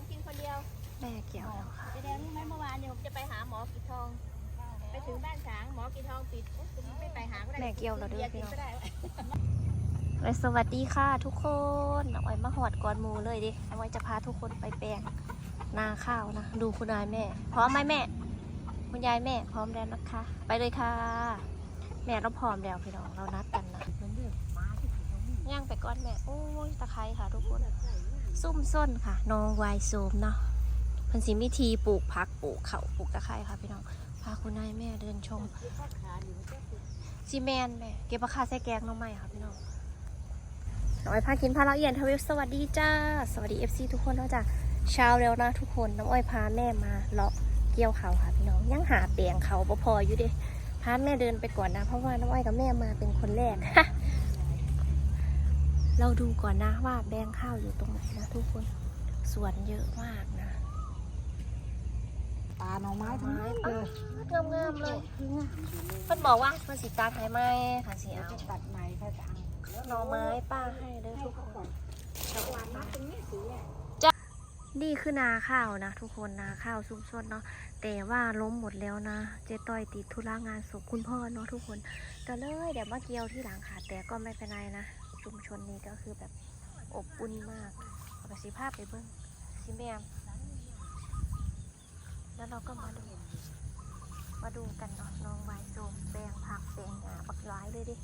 ผมกินคนเดียวแม่เกี่ยวแล้วค่ะเจ๊แดงรู้ไหมเมื่อวานเนี่ยผมจะไปหาหมอกีทอง ไปถึงบ้านฉางหมอกีทองปิดโอ๊ยคุณไม่ไปหาก็ได้แม่เกี่ยวแล้วเด้อบีร์พี่กินน้องก็ได้ เลยสวัสดีค่ะทุกคนน้องอ้อยมาหอดก่อนหมูเลยดิน้องอ้อยจะพาทุกคนไปแปลงนาข้าวนะ ดูคุณยายแม่ พร้อมไหมแม่ คุณยายแม่พร้อมแล้วนะคะ ไปเลยค่ะ แม่เราพร้อมแล้วพี่น้องเรานัดกันนะย่างไปก้อนแม่ โอ้ยตะไคร้ค่ะ ทุกคน ซุ่มส้นค่ะนองวายโซมเนาะพันสิมิทีปลูกผักปลูกเขาปลูกตะไคร้ค่ะพี่น้องพาคุณนายแม่เดินชมซีแมนแม่เก็บราคาใส่แกงน้องใหม่ค่ะพี่น้องน้องไอ้อยพากินพาละเอียดทวิปสวัสดีจ้า สวัสดีเอฟซีทุกคนนะจ้ะเช้าแล้วนะทุกคนน้องอ้อยพาแม่มาเลาะเกี่ยวเขาค่ะพี่น้องยังหาเปียงเขาบ่พออยู่เด้พาแม่เดินไปก่อนนะ เพราะว่าน้องอ้อยกับแม่มาเป็นคนแรก เราดูก่อนนะว่าแบงข้าวอยู่ตรงไหนนะทุกคนสวนเยอะมากนะปลาหน่อไม้ทั้งนั้นเลยงามๆเลยเพิ่นบอกว่ามันสีตาไทยไหมค่ะสีเอาตัดใหม่ถ้าจะเอาหน่อไม้ป้าให้เด้อทุกคนแต่วานมาตรงนี้สีอะนี่คือนาข้าวนะ ทุกคนนาข้าวซุ่มซนเนาะแต่ว่าล้มหมดแล้วนะ เจ๊ต้อยติดธุระงานศพคุณพ่อเนาะทุกคนก็เลยเดี๋ยวมาเกี่ยวที่หลังค่ะแต่ก็ไม่เป็นไรนะ ชุมชนนี้ก็คือแบบอบอุ่นมากเอาไปสิภาพไปเบิ้งสิแมมแล้วเราก็มาดู มาดูกันเนาะน้องวายโซมแปลงผักแปลงหญ้าบักร้ายเลยดิ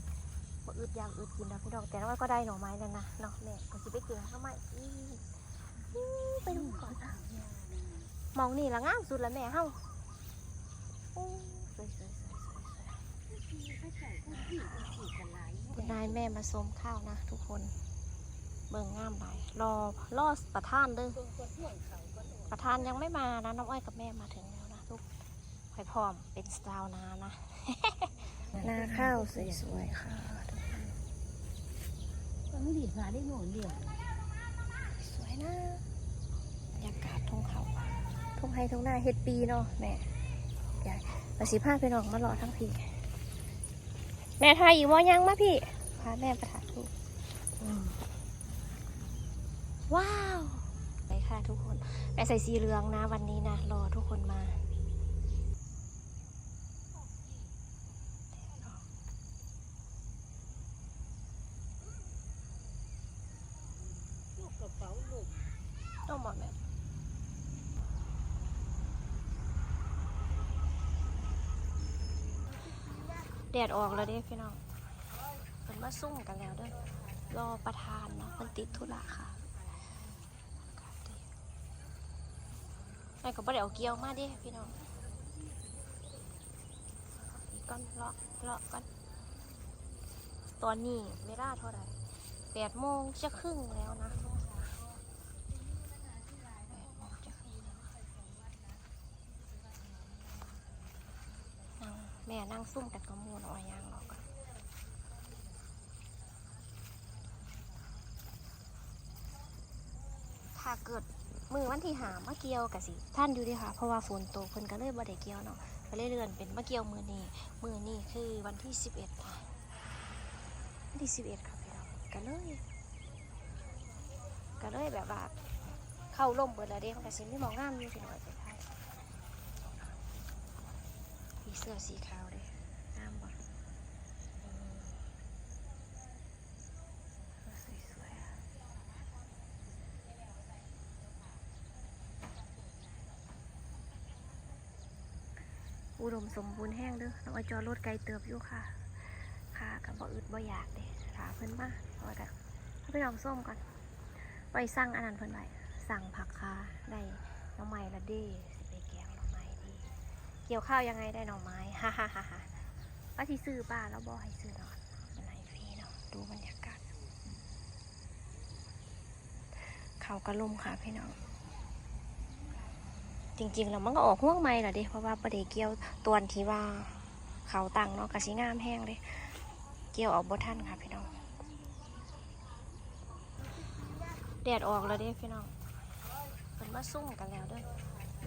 บ่อึดอยางอึดกินนะพี่น้องแต่ว่าก็ได้หน่อไม้แล้วนะเนาะแม่ก็สิไปเก่งเข้ามาอีอไปดูก่อนมองนี่ละงามสุดละแม่เฮาโอ้สวยสวยสวยสวยสวย คุณนายแม่มาส้มข้าวนะทุกคน เบิ่งงามหลยรอรอประธานเด้อประธานยังไม่มานะน้องอ้อยกับแม่มาถึงแล้วนะทุกค่อยพร้อมเป็นสาวนานะนาข้าวสวยๆค่ะมันไม่ดีหาได้หน่อยเดียวสวยนะบรรยากาศทุ่งเขาทุ่งไฮทุ่งหน้าเฮ็ดปีเนาะแม่ยายประสิพาไปนองมารอทั้งพี่แม่ทายอีกว่ายังมาพี่ พาแม่ประทานลูกว้าวไปค่ะทุกคนแม่ใส่สีเหลืองนะวันนี้นะ รอทุกคนมาลูกกระเป๋าลูกต้องหมดไหมแดดออกแล้วเด้พี่น้องเป็น มาซุ่มกันแล้วเด้อรอประธานเนาะมันติดธุระค่ะไอ้ก็บ่ได้เอาเกียวมาด้พี่น้องอีกก่อนเลาะเลาะก่อนตอนนี้เวลาเท่าไหร่แปดโมงจะครึ่งแล้วนะแม่นั่งซุ่มกันกับหมูนออยยางรอก่อนถ้า เกิดมือวันที่หามาเกี่ยวกะสิท่านอยู่ดีค่ะ เพราะว่าฝนตกเพิ่นก็เลยบ่ได้เกี่ยวเนาะก็เลยเลื่อนเป็นมาเกี่ยวมือนี้มือนี้คือวันที่สิบเอ็ดค่ะวันที่สิบเอ็ดค่ะพี่น้องก็เลยก็เลยแบบว่าเข้าร่มเบิดแล้วเด้มันก็สิไม่มองงามอยู่พี่น้อยไปท้ายมีเสื้อสีขาวเลยน้ำบ่อืมเสื้อสวยๆอะ อุดมสมบูรณ์แห้งเด้อน้องไอจอรถไกลเติบอยู่ค่ะ ค่ะกับบ่อึดบ่อยากเด้ถาเพิ่นมาเพราะว่าก็เอาไปลองส้มก่อนไปสั่งอันนั้นเพิ่นไว้สั่งผักคาได้หน้องใหม่ละเด้สิไปแกงหน้องใหม่ดีเกี่ยวข้าวยังไงได้หน่อไม้ฮ่าฮ่าฮ่าฮ่าป้าที่ซื้อป้าแล้วบอให้ซื้อนอยเป็นไรฟรีเนาะดูบรรยากาศเขากระลมค่ะพี่น้อง จริงๆแล้วมันก็ออกห่วงไม่ละเด้เพราะว่าประเดี่ยเกี่ยวตวนที่ว่าเขาตังเนาะกระสิงามแห้งเลยเกี่ยวออกบท่านค่ะพี่น้องแดดออกแล้วเด้พี่น้องเป็นมาซุ่มกันแล้วด้อ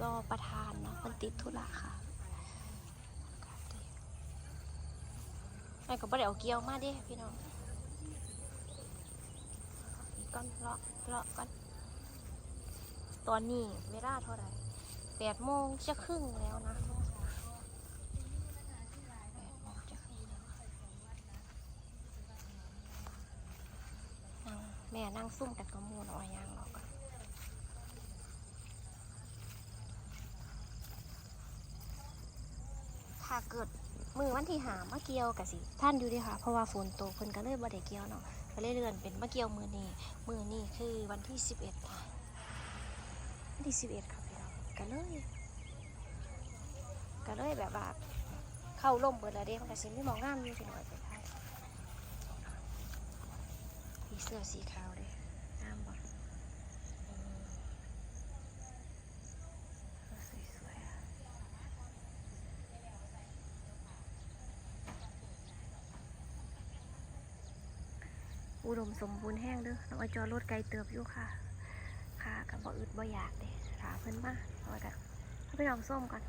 รอประธานเนาะมันติดธุระค่ะไอ้ก็บ่ได้เอาเกียวมาเด้พี่น้องกก่อนเลาะเลาะก่อนตอนนี้เวลาเท่าไหร่ แปดโมงจะครึ่งแล้วนะแปดครึ่งแล้วนั่งแม่นั่งซุ่มกันกับหมูน้อยยางหรอกอะถ้าเกิดมือวันที่หามาเกี่ยวกับสิ ท่านอยู่ดีค่ะ เพราะว่าฝนตกเพิ่นก็เลยบ่ได้เกี่ยวเนาะก็เลยเลื่อนเป็นมาเกี่ยวมือนี้มือนี้คือวันที่สิบเอ็ดวันที่สิบเอ็ดค่ะ ก็เลยก็เลยแบบว่าเข้าร่มเบิดแล้วเด้มันก็สิไม่มองงามอยู่พี่น้อยไปท่านมีเสื้อสีขาวเลยงามบ่อุดมสมบูรณ์แห้งเด้อน้องอจอรถไกลเติบอยู่ค่ะ ค่ะกับบ่อึดบ่อยากเด้ถาเพิ่นมา เอาไว้กันเอาไปลองส้มก่อน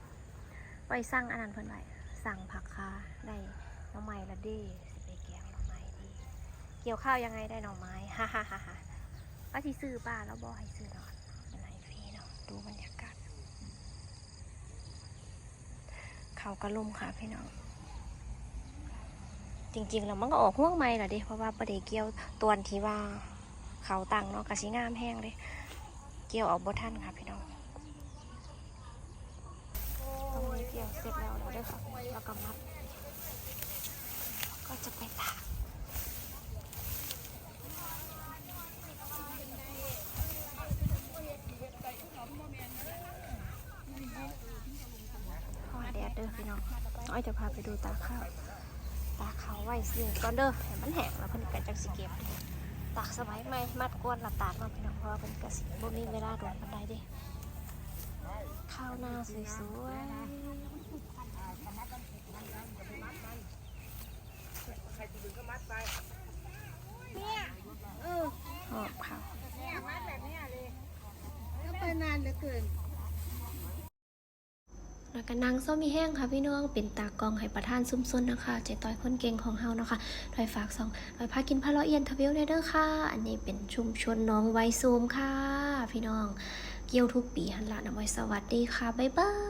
ไปสั่งอันนั้นเพิ่นไว้สั่งผักคาได้หน้อไม้ละเด้สิไปแกงหน้อไม้ดีเกี่ยวข้าวยังไงได้หน่อไม้ฮ่าฮ่าฮ่าฮ่าป้าที่ซื้อป้าแล้วบ่ให้ซื้อดอกเป็นไรฟรีเนาะดูบรรยากาศเขากระลุมค่ะพี่น้องจริงๆแล้วมันก็ออกห่วงไม่ละเด้เพราะว่าประเดี๋ยวเกี่ยวตวนที่ว่าเขาตังเนาะกระสิงามแห้งเลยเกี่ยวออกบ่ทันค่ะพี่น้อง ตรงนี้เกี่ยวเสร็จแล้วแล้วด้วยค่ะแล้วก็มัด ก็จะไปตากพอแดดเด้อพี่น้องน้อยจะพาไปดูตาข้าว ตาเขาไว้สิก่อนเด้อให้มันแห้งแล้วเพิ่นก็จังสิเก็บตากสมัยใหมมัดกวนละตากเนาพี่น้องเพราะว่าเพิ่นก็สิบ่มีเวลาโดนปานใดเด้ข้าวหน้าสวยๆหอบข้าว เนี่ยมัดแบบเนี้ยเลยก็ไป นานเหลือเกินแล้วก็นางส้มมีแห้งค่ะพี่น้องเป็นตากองให้ประทานซุ้มซนนะคะเจต้อยคนเก่งของเฮานะคะลอยฝากสองลอยพากินพะเลาะเอียนทวิวเด้อค่ะ อันนี้เป็นชุมชนน้องไวซูมค่ะ พี่น้อง เกี่ยวทุกปีหันละนะไวสวัสดีค่ะ บ๊ายบาย